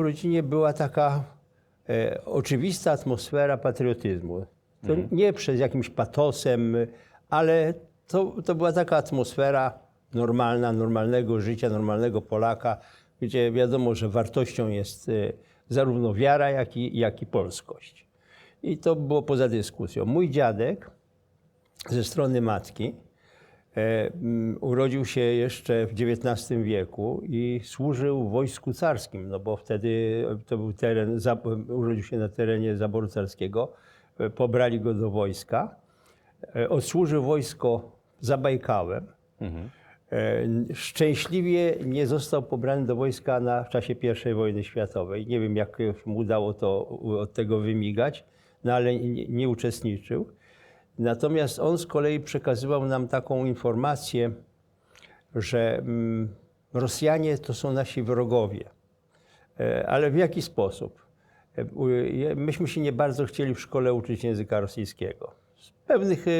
w rodzinie była taka e, oczywista atmosfera patriotyzmu. To nie przez jakimś patosem, ale to, to była taka atmosfera normalna, normalnego życia, normalnego Polaka, gdzie wiadomo, że wartością jest e, zarówno wiara, jak i, jak i polskość. I to było poza dyskusją. Mój dziadek ze strony matki urodził się jeszcze w XIX wieku i służył w wojsku carskim, no bo wtedy to był teren, urodził się na terenie zaboru carskiego, e, pobrali go do wojska. E, Odsłużył wojsko za Bajkałem. E, Szczęśliwie nie został pobrany do wojska na, w czasie I wojny światowej. Nie wiem, jak mu udało to od tego wymigać, no ale nie, nie uczestniczył. Natomiast on z kolei przekazywał nam taką informację, że mm, Rosjanie to są nasi wrogowie. E, Ale w jaki sposób? E, Myśmy się nie bardzo chcieli w szkole uczyć języka rosyjskiego. Z pewnych e,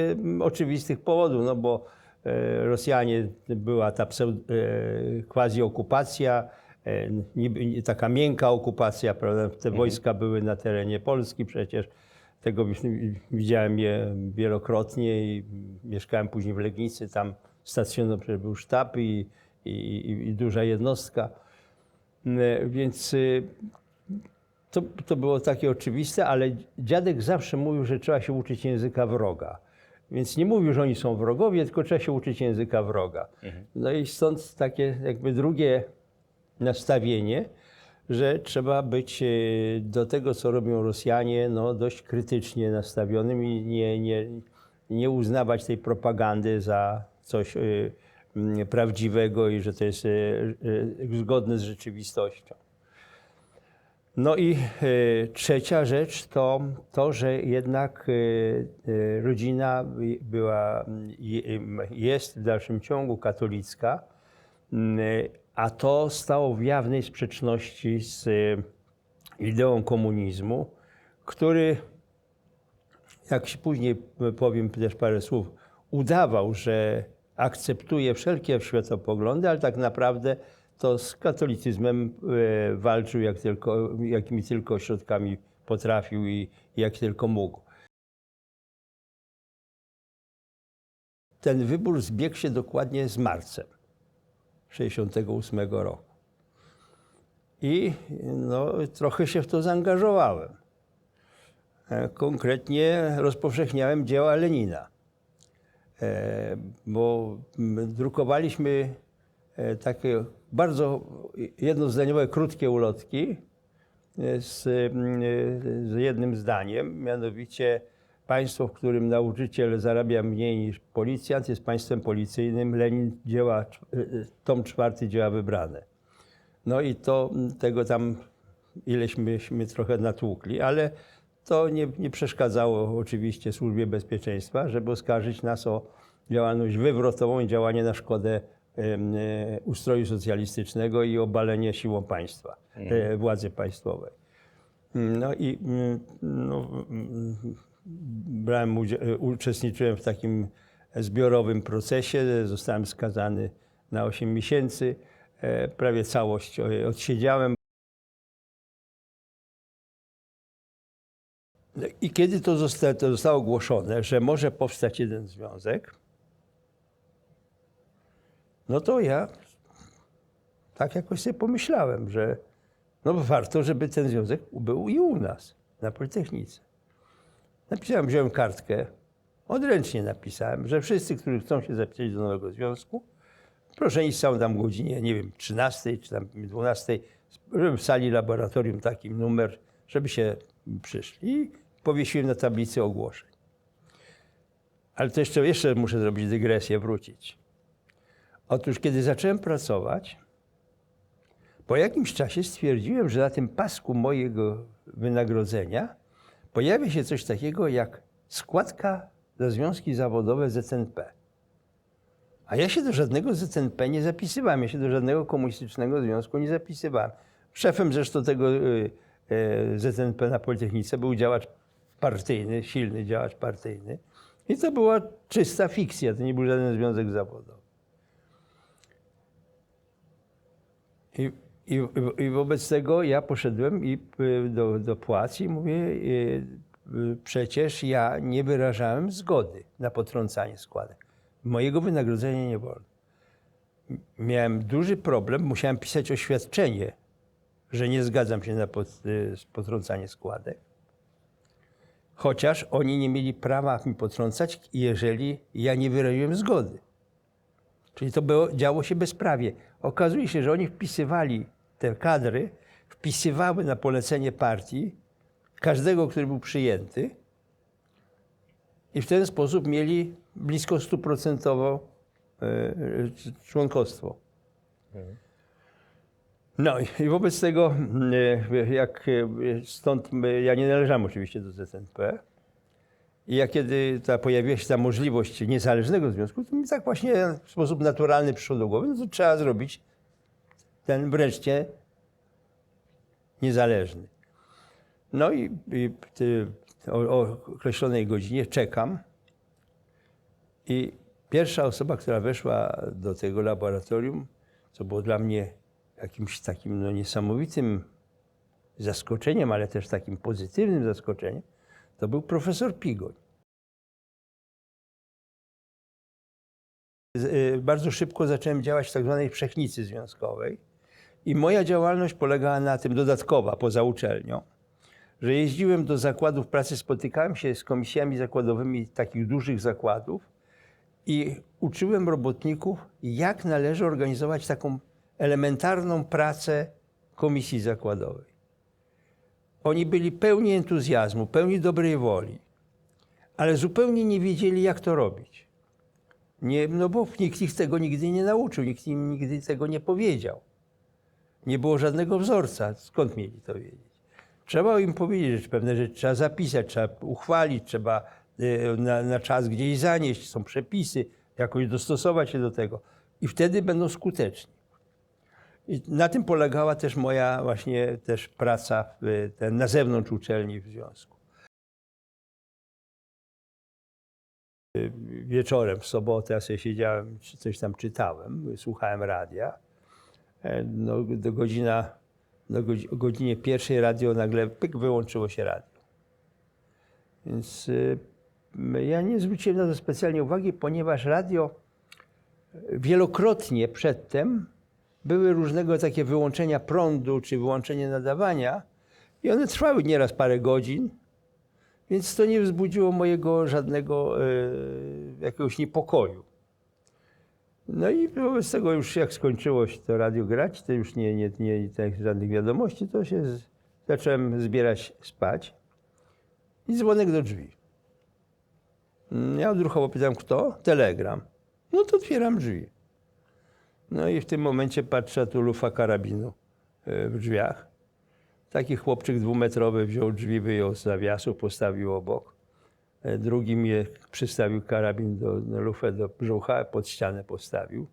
oczywistych powodów, no bo Rosjanie, była ta niby, nie- taka miękka okupacja, prawda? Te wojska były na terenie Polski przecież. Tego już widziałem je wielokrotnie i mieszkałem później w Legnicy, tam stacjonował był sztab i, i, i, duża jednostka. E, Więc y, to, to było takie oczywiste, ale dziadek zawsze mówił, że trzeba się uczyć języka wroga. Więc nie mówił, że oni są wrogowie, tylko trzeba się uczyć języka wroga. No i stąd takie jakby drugie nastawienie, że trzeba być y, do tego, co robią Rosjanie, no, dość krytycznie nastawionym i nie, nie, nie uznawać tej propagandy za coś mm, prawdziwego i że to jest y, zgodne z rzeczywistością. No i trzecia rzecz to to, że jednak rodzina była, jest w dalszym ciągu katolicka, a to stało w jawnej sprzeczności z y, ideą komunizmu, który, jak się później powiem też parę słów, udawał, że akceptuje wszelkie światopoglądy, ale tak naprawdę to z katolicyzmem e, walczył jak tylko, jakimi tylko środkami potrafił i jak tylko mógł. Ten wybór zbiegł się dokładnie z marcem 1968 roku. I no, trochę się w to zaangażowałem. E, Konkretnie rozpowszechniałem dzieła Lenina, E, bo drukowaliśmy e, takie bardzo jednozdaniowe, krótkie ulotki z, m, e, z jednym zdaniem, mianowicie państwo, w którym nauczyciel zarabia mniej niż policjant, jest państwem policyjnym. Lenin dzieła, e, tom czwarty dzieła wybrane. No i to m, tego tam ileśmy trochę natłukli, ale to nie, nie przeszkadzało oczywiście Służbie Bezpieczeństwa, żeby oskarżyć nas o działalność wywrotową i działanie na szkodę e, ustroju socjalistycznego i obalenie siłą państwa, e, władzy państwowej. No i mm, no, mm, brałem e, uczestniczyłem w takim zbiorowym procesie. Zostałem skazany na 8 miesięcy. E, Prawie całość odsiedziałem. I kiedy to zostało, to zostało ogłoszone, że może powstać jeden związek, no to ja tak jakoś sobie pomyślałem, że no warto, żeby ten związek był i u nas, na Politechnice. Napisałem, wziąłem kartkę, odręcznie napisałem, że wszyscy, którzy chcą się zapisać do nowego związku, proszę iść są tam godzinie, nie wiem, 13 czy tam 12, żeby w sali laboratorium taki numer, żeby się przyszli. I powiesiłem na tablicy ogłoszeń. Ale to jeszcze, jeszcze muszę zrobić dygresję, wrócić. Otóż, kiedy zacząłem pracować, po jakimś czasie stwierdziłem, że na tym pasku mojego wynagrodzenia pojawia się coś takiego jak składka za związki zawodowe ZNP. A ja się do żadnego ZNP nie zapisywałem, ja się do żadnego komunistycznego związku nie zapisywałem. Szefem zresztą tego y, y, ZNP na Politechnice był działacz partyjny, silny działacz partyjny. I to była czysta fikcja, to nie był żaden związek zawodowy. I, I, i- wobec tego ja poszedłem i y, do, do płac i mówię, y, y, przecież ja nie wyrażałem zgody na potrącanie składek. Mojego wynagrodzenia nie wolno. Miałem duży problem, musiałem pisać oświadczenie, że nie zgadzam się na pot, potrącanie składek. Chociaż oni nie mieli prawa mi potrącać, jeżeli ja nie wyraziłem zgody. Czyli to było, działo się bezprawie. Okazuje się, że oni wpisywali te kadry, wpisywały na polecenie partii każdego, który był przyjęty i w ten sposób mieli blisko stuprocentowo e, członkostwo. No i wobec tego, e, jak e, stąd ja nie należałem oczywiście do ZNP, i jak kiedy ta, pojawiła się ta możliwość niezależnego związku, to mi tak właśnie w sposób naturalny przyszło do głowy, no to trzeba zrobić ten wreszcie niezależny. No i, i o, o określonej godzinie czekam i pierwsza osoba, która weszła do tego laboratorium, co było dla mnie jakimś takim no, niesamowitym zaskoczeniem, ale też takim pozytywnym zaskoczeniem, to był profesor Pigoń. Y, Bardzo szybko zacząłem działać w tak zwanej wszechnicy związkowej i moja działalność polegała na tym, dodatkowa poza uczelnią, że jeździłem do zakładów pracy, spotykałem się z komisjami zakładowymi takich dużych zakładów i uczyłem robotników, jak należy organizować taką elementarną pracę komisji zakładowej. Oni byli pełni entuzjazmu, pełni dobrej woli, ale zupełnie nie wiedzieli, jak to robić. Nie, no bo nikt ich tego nigdy nie nauczył, nikt im nigdy tego nie powiedział. Nie było żadnego wzorca. Skąd mieli to wiedzieć? Trzeba im powiedzieć, że pewne rzeczy trzeba zapisać, trzeba uchwalić, trzeba y, na, na czas gdzieś zanieść, są przepisy, jakoś dostosować się do tego. I wtedy będą skuteczni. I na tym polegała też moja właśnie też praca w, ten, na zewnątrz uczelni w związku. Y, Wieczorem w sobotę ja sobie siedziałem, coś tam czytałem, słuchałem radia. E, No, do godzina, do godzi, o godzinie pierwszej radio nagle pyk, wyłączyło się radio. Więc y, ja nie zwróciłem na to specjalnie uwagi, ponieważ radio wielokrotnie przedtem były różnego takie wyłączenia prądu czy wyłączenie nadawania i one trwały nieraz parę godzin, więc to nie wzbudziło mojego żadnego e, jakiegoś niepokoju. No i wobec tego już jak skończyło się to radio grać, to już nie, nie, nie tak, żadnych wiadomości, to się z, zacząłem zbierać spać i dzwonek do drzwi. Mm, Ja odruchowo pytam, kto? Telegram. No to otwieram drzwi. No i w tym momencie patrzę, tu lufa karabinu e, w drzwiach. Taki chłopczyk dwumetrowy wziął drzwi, wyjął z zawiasu, postawił obok. E, Drugi mnie przystawił karabin do, lufę do brzucha, pod ścianę postawił.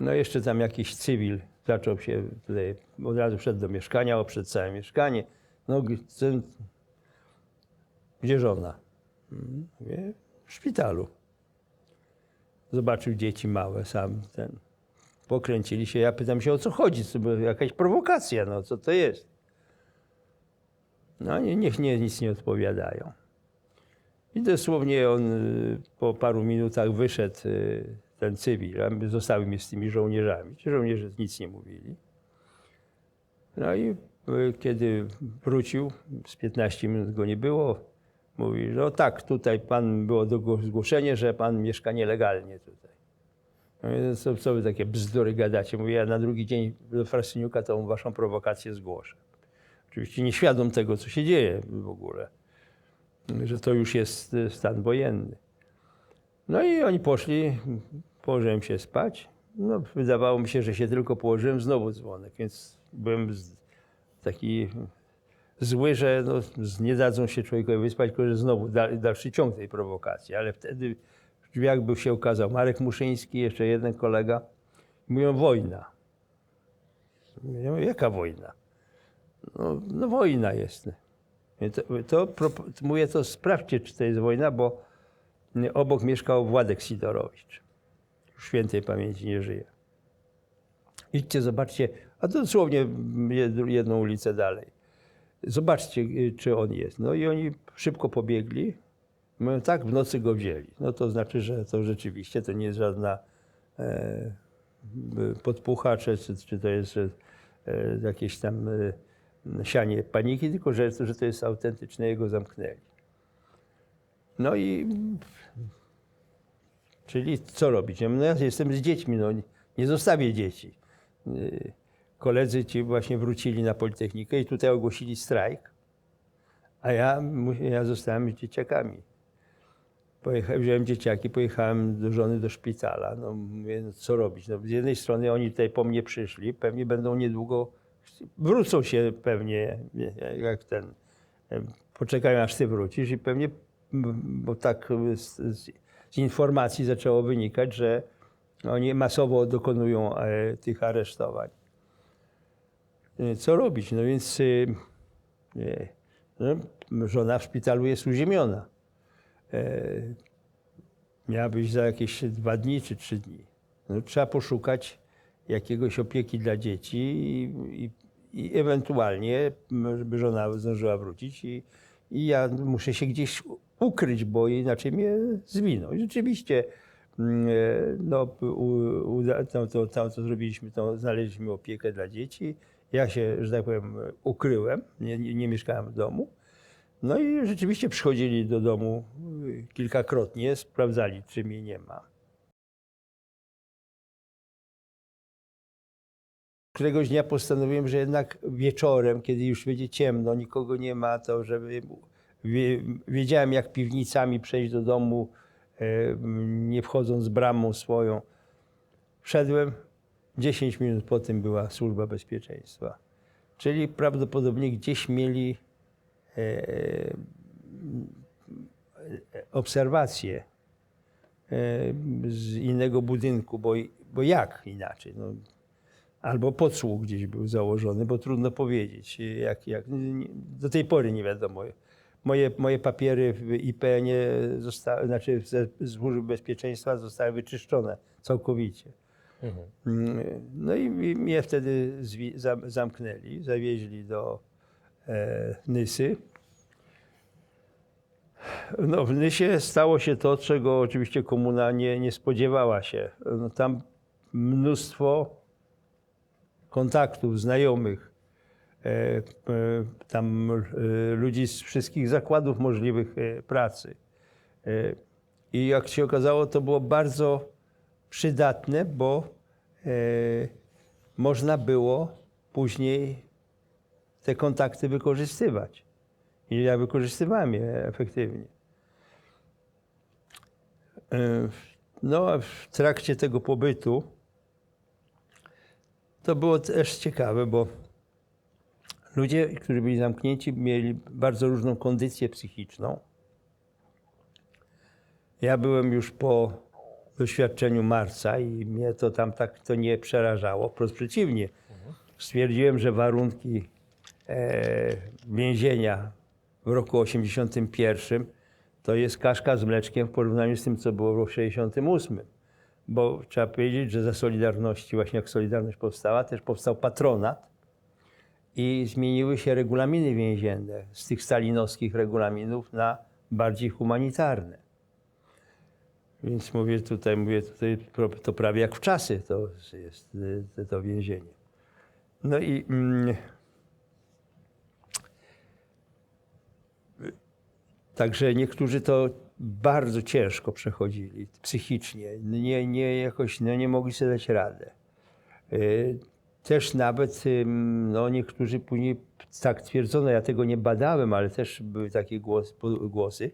No jeszcze tam jakiś cywil zaczął się tutaj, od razu wszedł do mieszkania, oprzedł całe mieszkanie. No, ten, gdzie żona? Mm, w szpitalu. Zobaczył dzieci małe, sam ten. Pokręcili się. Ja pytam się, o co chodzi? To była jakaś prowokacja, no co to jest? No nie, niech nie, nic nie odpowiadają. I dosłownie on y, po paru minutach wyszedł, y, ten cywil, a my zostały mi z tymi żołnierzami. Ci żołnierze nic nie mówili. No i y, kiedy wrócił, z 15 minut go nie było, mówi, no tak, tutaj pan było zgłoszenie, że pan mieszka nielegalnie tutaj. Mówię, co, co wy takie bzdury gadacie? Mówię, ja na drugi dzień do Frasyniuka tą waszą prowokację zgłoszę. Oczywiście nieświadom tego, co się dzieje w ogóle, że to już jest y, stan wojenny. No i oni poszli, położyłem się spać. No, wydawało mi się, że się tylko położyłem, znowu dzwonek, więc byłem taki zły, że no, nie dadzą się człowiekowi wyspać, tylko że znowu da, dalszy ciąg tej prowokacji. Ale wtedy w drzwiach by się ukazał Marek Muszyński, jeszcze jeden kolega. Mówią, wojna. Ja mówię, jaka wojna? No, no wojna jest. To, to, mówię, to sprawdźcie, czy to jest wojna, bo obok mieszkał Władek Sidorowicz. Już świętej pamięci nie żyje. Idźcie, zobaczcie, A to dosłownie jed- jedną ulicę dalej. Zobaczcie, y, czy on jest. No i oni szybko pobiegli. Mówią, tak, w nocy go wzięli. No to znaczy, że to rzeczywiście to nie jest żadna e, podpucha, czy, czy to jest e, jakieś tam e, sianie paniki, tylko że, że to jest autentyczne, jego zamknęli. No i czyli co robić? No ja jestem z dziećmi, no nie- zostawię dzieci. Y, Koledzy ci właśnie wrócili na Politechnikę i tutaj ogłosili strajk, a ja, ja zostałem z dzieciakami. Pojechałem, wziąłem dzieciaki, pojechałem do żony do szpitala. No mówię, no co robić? No, z jednej strony oni tutaj po mnie przyszli, pewnie będą niedługo, wrócą się pewnie, nie, jak ten, poczekają aż ty wrócisz i pewnie, bo tak z, z, informacji zaczęło wynikać, że oni masowo dokonują e, tych aresztowań. E, Co robić? No więc y, no, żona w szpitalu jest uziemiona. E, miała być za jakieś dwa dni czy trzy dni. No, trzeba poszukać jakiegoś opieki dla dzieci i, i, i ewentualnie, żeby żona zdążyła wrócić i, i ja muszę się gdzieś ukryć, bo inaczej mnie zwiną. I rzeczywiście e, no, uda, to, to, to, co zrobiliśmy, to znaleźliśmy opiekę dla dzieci. Ja się, że tak powiem, ukryłem, nie, nie, nie mieszkałem w domu. No i rzeczywiście przychodzili do domu y, kilkakrotnie, sprawdzali, czy mnie nie ma. Któregoś dnia postanowiłem, że jednak wieczorem, kiedy już będzie ciemno, nikogo nie ma, to żeby wie- wiedziałem, jak piwnicami przejść do domu, e, nie wchodząc bramą swoją. Wszedłem, 10 minut po tym była służba bezpieczeństwa. Czyli prawdopodobnie gdzieś mieli e, obserwacje e, z innego budynku, bo, bo jak inaczej? No, albo podsłuch gdzieś był założony, bo trudno powiedzieć. Jak, jak, do tej pory nie wiadomo. Moje, moje papiery w IPN-ie zostały, znaczy z Służby Bezpieczeństwa zostały wyczyszczone całkowicie. Mm, No i, mnie wtedy zamknęli, zawieźli do e, Nysy. No, w Nysie stało się to, czego oczywiście komuna nie, nie spodziewała się. No, tam mnóstwo kontaktów, znajomych, e, e, tam e, ludzi z wszystkich zakładów możliwych pracy. I jak się okazało, to było bardzo przydatne, bo można było później te kontakty wykorzystywać. I ja wykorzystywałem je efektywnie. No, w trakcie tego pobytu to było też ciekawe, bo ludzie, którzy byli zamknięci, mieli bardzo różną kondycję psychiczną. Ja byłem już po doświadczeniu marca i mnie to tam tak to nie przerażało. Wprost przeciwnie. Stwierdziłem, że warunki e, więzienia w roku 81 to jest kaszka z mleczkiem w porównaniu z tym, co było w roku 68. Bo trzeba powiedzieć, że za Solidarności, właśnie jak Solidarność powstała, też powstał patronat i zmieniły się regulaminy więzienne z tych stalinowskich regulaminów na bardziej humanitarne. Więc mówię tutaj, mówię tutaj, to prawie jak w czasy to jest to więzienie. No i mm, Także niektórzy to bardzo ciężko przechodzili psychicznie. Nie, nie, jakoś no, nie mogli sobie dać radę. Y, Też nawet no, niektórzy później tak twierdzono, ja tego nie badałem, ale też były takie głos, głosy,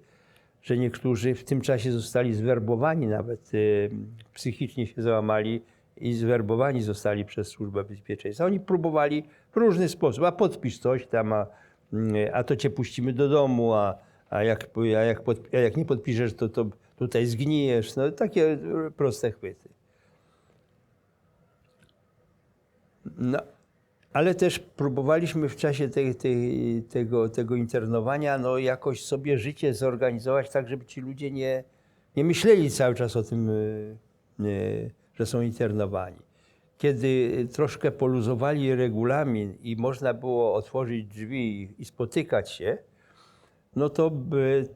że niektórzy w tym czasie zostali zwerbowani, nawet y, psychicznie się załamali i zwerbowani zostali przez Służbę Bezpieczeństwa. Oni próbowali w różny sposób, a podpisz coś tam, a, mm, a to cię puścimy do domu, a, a, jak, a, jak, pod, a jak nie podpiszesz, to, to tutaj zgnijesz. No, takie proste chwyty. No, ale też próbowaliśmy w czasie tej, tej, tego, tego internowania no, jakoś sobie życie zorganizować tak, żeby ci ludzie nie, nie myśleli cały czas o tym, y, y, że są internowani. kiedy troszkę poluzowali regulamin i można było otworzyć drzwi i spotykać się, no to by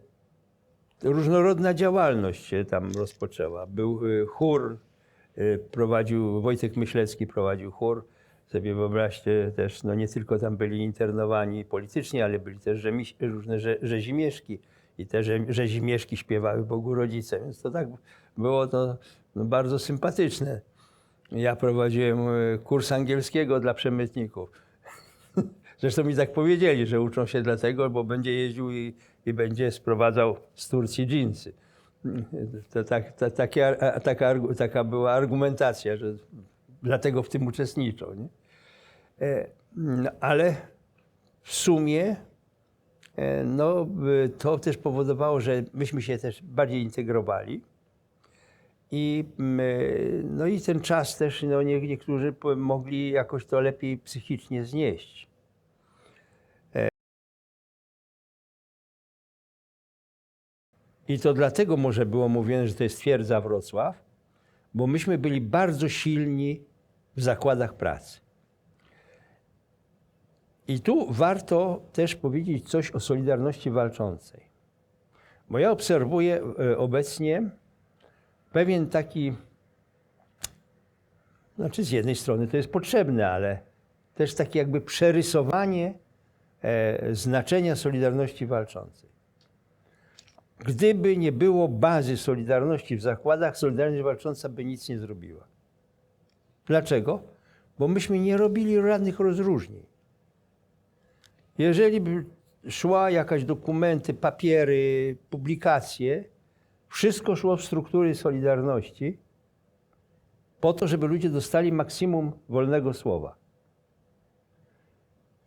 różnorodna działalność się tam rozpoczęła. Był y, chór, y, prowadził, Wojtek Myślecki prowadził chór. Sobie wyobraźcie też, no nie tylko tam byli internowani politycznie, ale byli też rzemiś, różne rze, rzezimieszki i te rze, rzezimieszki śpiewały Bogu Rodzice, więc to tak było to no, bardzo sympatyczne. Ja prowadziłem y, kurs angielskiego dla przemytników. Zresztą mi tak powiedzieli, że uczą się dlatego, bo będzie jeździł i, i będzie sprowadzał z Turcji dżinsy. To tak, to, taka, taka była argumentacja, że dlatego w tym uczestniczą. Nie? E, no, ale w sumie e, no, to też powodowało, że myśmy się też bardziej integrowali. I, mm, e, no i ten czas też no, nie, niektórzy mogli jakoś to lepiej psychicznie znieść. I to dlatego może było mówione, że to jest twierdza Wrocław, bo myśmy byli bardzo silni w zakładach pracy. I tu warto też powiedzieć coś o Solidarności Walczącej. Bo ja obserwuję e, obecnie pewien taki, znaczy z jednej strony to jest potrzebne, ale też takie jakby przerysowanie e, znaczenia Solidarności Walczącej. Gdyby nie było bazy Solidarności w zakładach, Solidarność Walcząca by nic nie zrobiła. Dlaczego? Bo myśmy nie robili żadnych rozróżnień. Jeżeli by szła jakaś dokumenty, papiery, publikacje, wszystko szło w struktury Solidarności po to, żeby ludzie dostali maksimum wolnego słowa.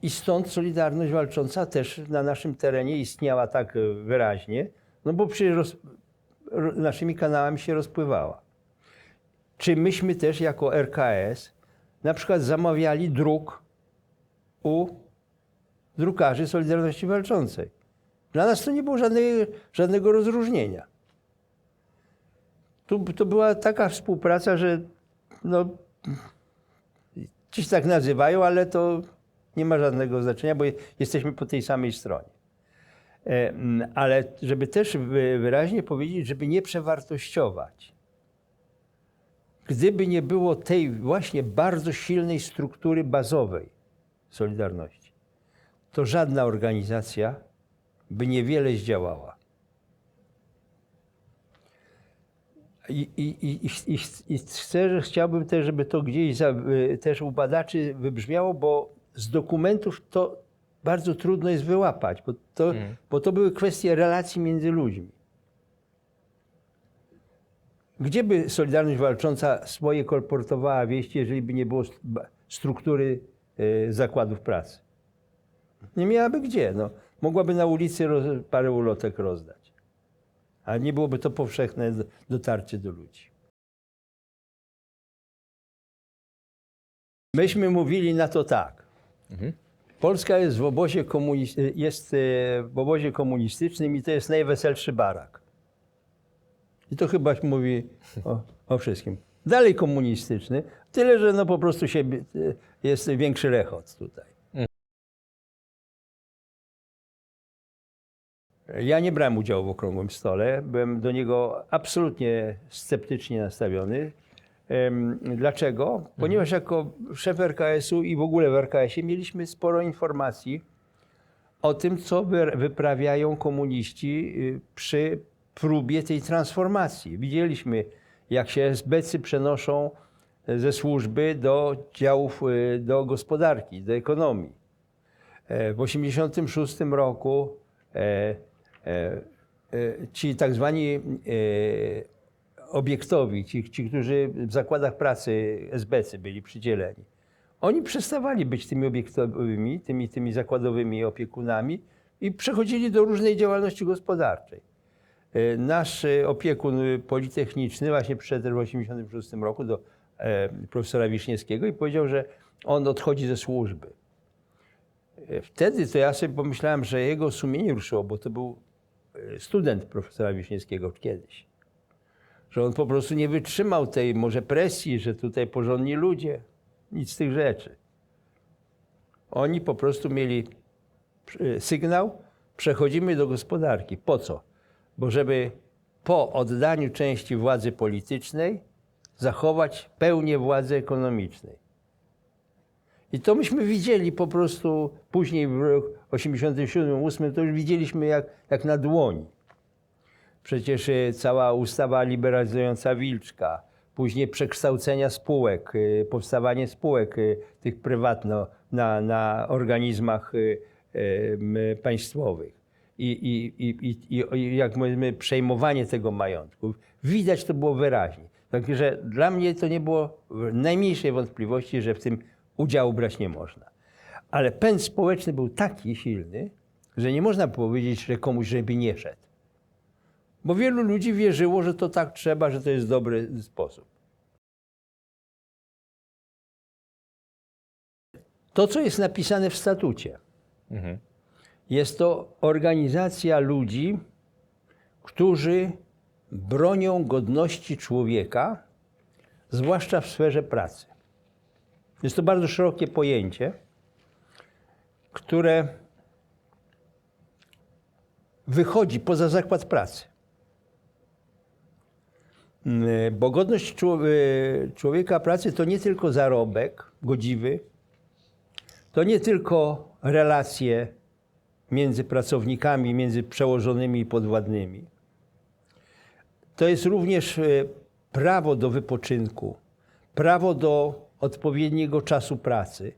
I stąd Solidarność Walcząca też na naszym terenie istniała tak wyraźnie, no bo przecież roz, ro, naszymi kanałami się rozpływała. Czy myśmy też jako RKS na przykład zamawiali druk u drukarzy Solidarności Walczącej. Dla nas to nie było żadnej, żadnego rozróżnienia. Tu, to była taka współpraca, że no, ci tak nazywają, ale to nie ma żadnego znaczenia, bo je- jesteśmy po tej samej stronie. E, mm, Ale żeby też wy- wyraźnie powiedzieć, żeby nie przewartościować. Gdyby nie było tej właśnie bardzo silnej struktury bazowej Solidarności, to żadna organizacja by niewiele zdziałała. I, i, i, i, i chcę, że chciałbym też, żeby to gdzieś za, y, też u badaczy wybrzmiało, bo z dokumentów to bardzo trudno jest wyłapać, bo to, bo to były kwestie relacji między ludźmi. Gdzie by Solidarność Walcząca swoje kolportowała wieści, jeżeli by nie było struktury y, zakładów pracy? Nie miałaby gdzie. No. Mogłaby na ulicy roz, parę ulotek rozdać. Ale nie byłoby to powszechne dotarcie do ludzi. Myśmy mówili na to tak. Polska jest w obozie, jest e, w obozie komunistycznym i to jest najweselszy barak. I to chyba mówi o, o wszystkim. Dalej komunistyczny, tyle że no po prostu się, e, jest większy rechot tutaj. Ja nie brałem udziału w okrągłym stole, byłem do niego absolutnie sceptycznie nastawiony. Dlaczego? Ponieważ jako szef RKS-u i w ogóle w RKS-ie mieliśmy sporo informacji o tym, co wy- wyprawiają komuniści y, przy próbie tej transformacji. Widzieliśmy, jak się SBC przenoszą ze służby do działów, y, do gospodarki, do ekonomii. E, W 1986 roku e, e, e, ci tak zwani e, obiektowi, ci, ci, którzy w zakładach pracy SBC byli przydzieleni, oni przestawali być tymi obiektowymi, tymi, tymi zakładowymi opiekunami i przechodzili do różnej działalności gospodarczej. E, Nasz opiekun politechniczny właśnie przyszedł w 1986 roku do e, profesora Wiśniewskiego i powiedział, że on odchodzi ze służby. E, Wtedy to ja sobie pomyślałem, że jego sumienie ruszyło, bo to był student profesora Wiśniewskiego kiedyś. Że on po prostu nie wytrzymał tej może presji, że tutaj porządni ludzie nic z tych rzeczy. Oni po prostu mieli y, sygnał, przechodzimy do gospodarki. Po co? Bo żeby po oddaniu części władzy politycznej zachować pełnię władzy ekonomicznej. I to myśmy widzieli po prostu później w roku 87-8, to już widzieliśmy jak, jak na dłoni. Przecież y, cała ustawa liberalizująca Wilczka, później przekształcenia spółek, y, powstawanie spółek y, tych prywatno na, na organizmach państwowych. I, i, i, i, I jak mówimy, przejmowanie tego majątku. Widać to było wyraźnie. Także dla mnie to nie było najmniejszej wątpliwości, że w tym udziału brać nie można. Ale pęd społeczny był taki silny, że nie można powiedzieć, że komuś żeby nie szedł. Bo wielu ludzi wierzyło, że to tak trzeba, że to jest dobry sposób. To, co jest napisane w statucie, jest to organizacja ludzi, którzy bronią godności człowieka, zwłaszcza w sferze pracy. Jest to bardzo szerokie pojęcie, które wychodzi poza zakład pracy. Mm, Bo godność y, człowieka pracy to nie tylko zarobek godziwy, to nie tylko relacje między pracownikami, między przełożonymi i podwładnymi. To jest również y, prawo do wypoczynku, prawo do odpowiedniego czasu pracy,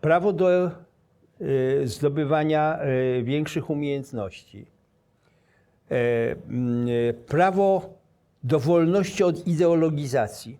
prawo do y, zdobywania większych umiejętności, e, prawo do wolności od ideologizacji.